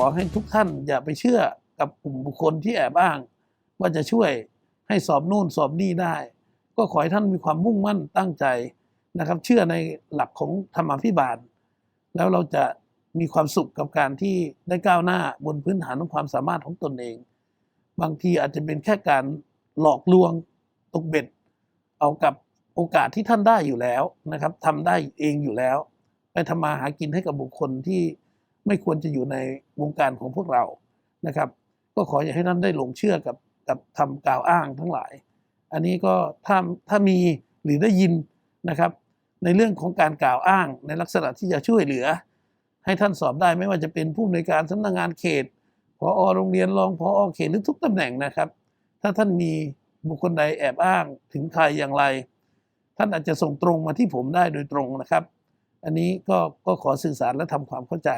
ขอให้ทุกท่านอย่าไปเชื่อกับกลุ่มบุคคลที่แอบอ้าง ว่าจะช่วยให้สอบนู่นสอบนี่ได้ ก็ขอให้ท่านมีความมุ่งมั่นตั้งใจนะครับ เชื่อในหลักของธรรมาภิบาล แล้วเราจะมีความสุขกับการที่ได้ก้าวหน้าบนพื้นฐานของความสามารถของตนเอง บางทีอาจจะเป็นแค่การหลอกลวงตกเบ็ด เอากับโอกาสที่ท่านได้อยู่แล้วนะครับทำได้เองอยู่แล้ว ไปทำมาหากินให้กับบุคคลที่ ไม่ควรจะอยู่ในวงการของพวกเรานะครับ ก็ขออย่าให้ท่านได้หลงเชื่อกับกับคำกล่าวอ้างทั้งหลาย อันนี้ก็ถ้าถ้ามีหรือได้ยินนะครับ ในเรื่องของการกล่าวอ้างในลักษณะที่จะช่วยเหลือ ให้ท่านสอบได้ไม่ว่าจะเป็นผู้อำนวยการสำนักงานเขตพอโรงเรียนรองพอเขตหรือทุกตำแหน่งนะครับ ถ้าท่านมีบุคคลใดแอบอ้างถึงใครอย่างไร ท่านอาจจะส่งตรงมาที่ผมได้โดยตรงนะครับ อันนี้ก็ก็ขอสื่อสารและทำความเข้าใจ